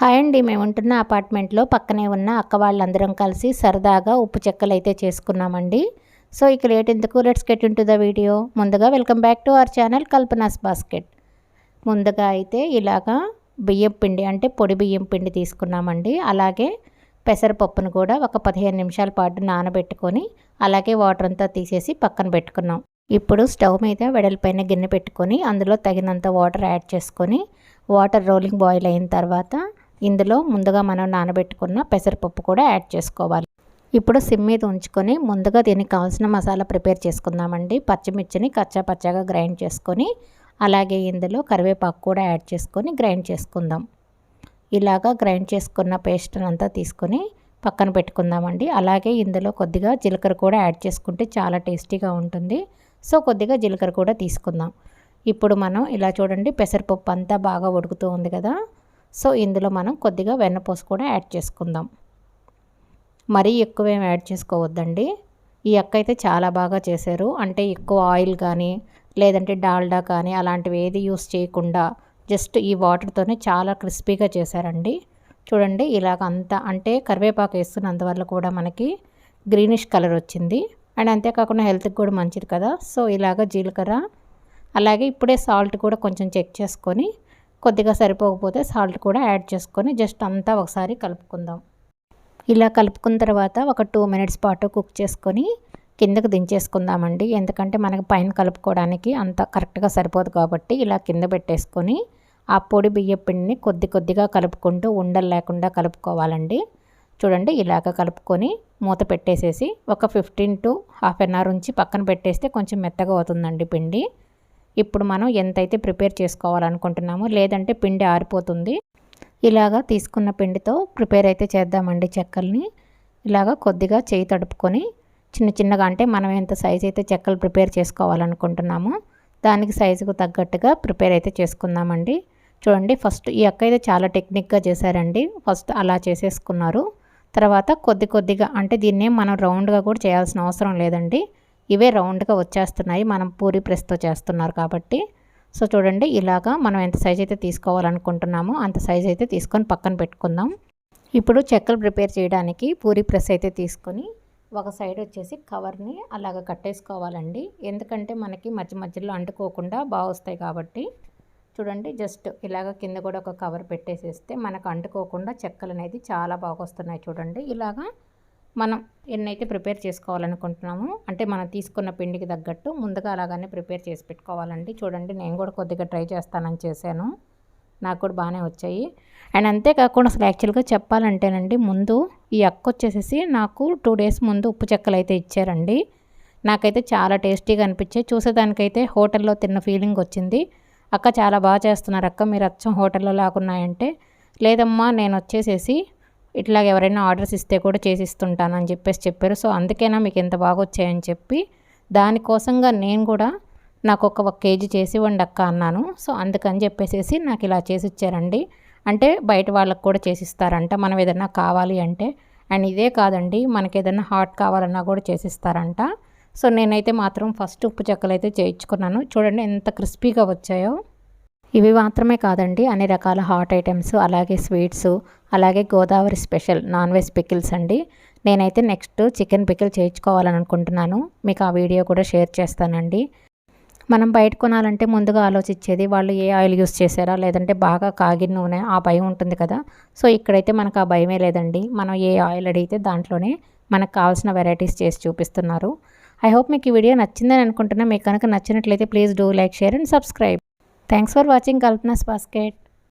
Hi అండి మేము ఉంటున్న అపార్ట్మెంట్లో పక్కనే ఉన్న అక్క వాళ్ళందరం కలిసి సరదాగా ఉప్పు చెక్కలు అయితే చేసుకున్నామండి. సో ఇక లేట్ ఎందుకు? Let's get into the video ముందుగా welcome back to our channel Kalpana's basket ముందుగా అయితే ఇలాగా బియ్యం పిండి అంటే పొడి బియ్యం పిండి తీసుకున్నామండి. అలాగే పెసరపప్పును కూడా ఒక పదిహేను నిమిషాల పాటు నానబెట్టుకొని అలాగే వాటర్ అంతా తీసేసి పక్కన పెట్టుకున్నాం. ఇప్పుడు స్టవ్ మీద వెడల్పైన గిన్నె పెట్టుకొని అందులో తగినంత వాటర్ యాడ్ చేసుకొని వాటర్ రోలింగ్ బాయిల్ అయిన తర్వాత ఇందులో ముందుగా మనం నానబెట్టుకున్న పెసరపప్పు కూడా యాడ్ చేసుకోవాలి. ఇప్పుడు సిమ్ మీద ఉంచుకొని ముందుగా దీనికి కావాల్సిన మసాలా ప్రిపేర్ చేసుకుందామండి. పచ్చిమిర్చిని కచ్చా పచ్చగా గ్రైండ్ చేసుకొని అలాగే ఇందులో కరివేపాకు కూడా యాడ్ చేసుకొని గ్రైండ్ చేసుకుందాం. ఇలాగా గ్రైండ్ చేసుకున్న పేస్ట్ అంతా తీసుకొని పక్కన పెట్టుకుందామండి. అలాగే ఇందులో కొద్దిగా జీలకర్ర కూడా యాడ్ చేసుకుంటే చాలా టేస్టీగా ఉంటుంది. సో కొద్దిగా జీలకర్ర కూడా తీసుకుందాం. ఇప్పుడు మనం ఇలా చూడండి పెసరపప్పు అంతా బాగా ఉడుకుతూ ఉంది కదా. సో ఇందులో మనం కొద్దిగా వెన్నపూస కూడా యాడ్ చేసుకుందాం. మరీ ఎక్కువ ఏమి యాడ్ చేసుకోవద్దండి. ఈ అక్క అయితే చాలా బాగా చేశారు. అంటే ఎక్కువ ఆయిల్ కానీ లేదంటే డాల్డా కానీ అలాంటివి ఏది యూస్ చేయకుండా జస్ట్ ఈ వాటర్తోనే చాలా క్రిస్పీగా చేశారండి. చూడండి ఇలాగ అంతా అంటే కరివేపాకు వేస్తున్నందువల్ల కూడా మనకి గ్రీనిష్ కలర్ వచ్చింది. అండ్ అంతేకాకుండా హెల్త్కి కూడా మంచిది కదా. సో ఇలాగ జీలకర్ర అలాగే ఇప్పుడే సాల్ట్ కూడా కొంచెం చెక్ చేసుకొని కొద్దిగా సరిపోకపోతే సాల్ట్ కూడా యాడ్ చేసుకొని జస్ట్ అంతా ఒకసారి కలుపుకుందాం. ఇలా కలుపుకున్న తర్వాత ఒక టూ మినిట్స్ పాటు కుక్ చేసుకొని కిందకు దించేసుకుందామండి. ఎందుకంటే మనకి పైన కలుపుకోవడానికి అంత కరెక్ట్గా సరిపోదు కాబట్టి ఇలా కింద పెట్టేసుకొని ఆ పొడి బియ్య పిండిని కొద్ది కొద్దిగా కలుపుకుంటూ ఉండలు లేకుండా కలుపుకోవాలండి. చూడండి ఇలాగ కలుపుకొని మూత పెట్టేసేసి ఒక fifteen to half an hour ఉంచి పక్కన పెట్టేస్తే కొంచెం మెత్తగా అవుతుందండి పిండి. ఇప్పుడు మనం ఎంతైతే ప్రిపేర్ చేసుకోవాలనుకుంటున్నామో లేదంటే పిండి ఆరిపోతుంది ఇలాగా తీసుకున్న పిండితో ప్రిపేర్ అయితే చేద్దామండి చెక్కల్ని. ఇలాగా కొద్దిగా చేయి తడుపుకొని చిన్న చిన్నగా అంటే మనం ఎంత సైజ్ అయితే చెక్కలు ప్రిపేర్ చేసుకోవాలనుకుంటున్నామో దానికి సైజుకు తగ్గట్టుగా ప్రిపేర్ అయితే చేసుకుందామండి. చూడండి ఫస్ట్ ఈ అక్క అయితే చాలా టెక్నిక్గా చేశారండి. ఫస్ట్ అలా చేసేసుకున్నారు. తర్వాత కొద్ది కొద్దిగా అంటే దీన్నే మనం రౌండ్గా కూడా చేయాల్సిన అవసరం లేదండి. ఇవే రౌండ్గా వచ్చేస్తున్నాయి. మనం పూరి ప్రెస్తో చేస్తున్నారు కాబట్టి. సో చూడండి ఇలాగా మనం ఎంత సైజ్ అయితే తీసుకోవాలనుకుంటున్నామో అంత సైజ్ అయితే తీసుకొని పక్కన పెట్టుకుందాం. ఇప్పుడు చెక్కలు ప్రిపేర్ చేయడానికి పూరి ప్రెస్ అయితే తీసుకొని ఒక సైడ్ వచ్చేసి కవర్ని అలాగ కట్టేసుకోవాలండి. ఎందుకంటే మనకి మధ్య మధ్యలో అంటుకోకుండా బాగా వస్తాయి కాబట్టి. చూడండి జస్ట్ ఇలాగ కింద కూడా ఒక కవర్ పెట్టేసేస్తే మనకు అంటుకోకుండా చెక్కలు అనేది చాలా బాగా వస్తున్నాయి చూడండి. ఇలాగా మనం ఎన్నైతే ప్రిపేర్ చేసుకోవాలనుకుంటున్నామో అంటే మనం తీసుకున్న పిండికి తగ్గట్టు ముందుగా అలాగనే ప్రిపేర్ చేసి పెట్టుకోవాలండి. చూడండి నేను కూడా కొద్దిగా ట్రై చేస్తానని చేశాను. నాకు కూడా బాగానే వచ్చాయి. అండ్ అంతేకాకుండా అసలు యాక్చువల్గా చెప్పాలంటేనండి ముందు ఈ అక్క వచ్చేసేసి నాకు టూ డేస్ ముందు ఉప్పు చెక్కలు అయితే ఇచ్చారండి. నాకైతే చాలా టేస్టీగా అనిపించాయి. చూసేదానికైతే హోటల్లో తిన్న ఫీలింగ్ వచ్చింది. అక్క చాలా బాగా చేస్తున్నారు అక్క మీరు అచ్చం హోటల్లో లాగున్నాయంటే లేదమ్మా నేను వచ్చేసేసి ఇట్లా ఎవరైనా ఆర్డర్స్ ఇస్తే కూడా చేసిస్తుంటానని చెప్పేసి చెప్పారు. సో అందుకేనా మీకు ఎంత బాగా వచ్చాయని చెప్పి దానికోసంగా నేను కూడా నాకు ఒక కేజీ చేసి ఇవ్వండి అక్క అన్నాను. సో అందుకని చెప్పేసి నాకు ఇలా చేసి ఇచ్చారండి. అంటే బయట వాళ్ళకి కూడా చేసిస్తారంట మనం ఏదైనా కావాలి అంటే. అండ్ ఇదే కాదండి మనకి ఏదైనా హాట్ కావాలన్నా కూడా చేసిస్తారంట సో నేనైతే మాత్రం ఫస్ట్ ఉప్పు చెక్కలు అయితే చేయించుకున్నాను. చూడండి ఎంత క్రిస్పీగా వచ్చాయో. ఇవి మాత్రమే కాదండి అన్ని రకాల హాట్ ఐటమ్స్ అలాగే స్వీట్స్ అలాగే Godavari special non veg pickles అండి. నేనైతే నెక్స్ట్ చికెన్ పికిల్ చేయించుకోవాలని అనుకుంటున్నాను మీకు ఆ వీడియో కూడా షేర్ చేస్తానండి. మనం బయట కొనాలంటే ముందుగా ఆలోచించేది వాళ్ళు ఏ ఆయిల్ యూస్ చేశారా లేదంటే బాగా కాగిన నూనె ఆ భయం ఉంటుంది కదా. సో ఇక్కడైతే మనకు ఆ భయమే లేదండి. మనం ఏ ఆయిల్ అడిగితే దాంట్లోనే మనకు కావాల్సిన వెరైటీస్ చేసి చూపిస్తున్నారు. ఐ హోప్ మీకు ఈ వీడియో నచ్చిందని అనుకుంటున్నా. మీకు కనుక నచ్చినట్లయితే please do like share and subscribe. Thanks for watching Kalpana's basket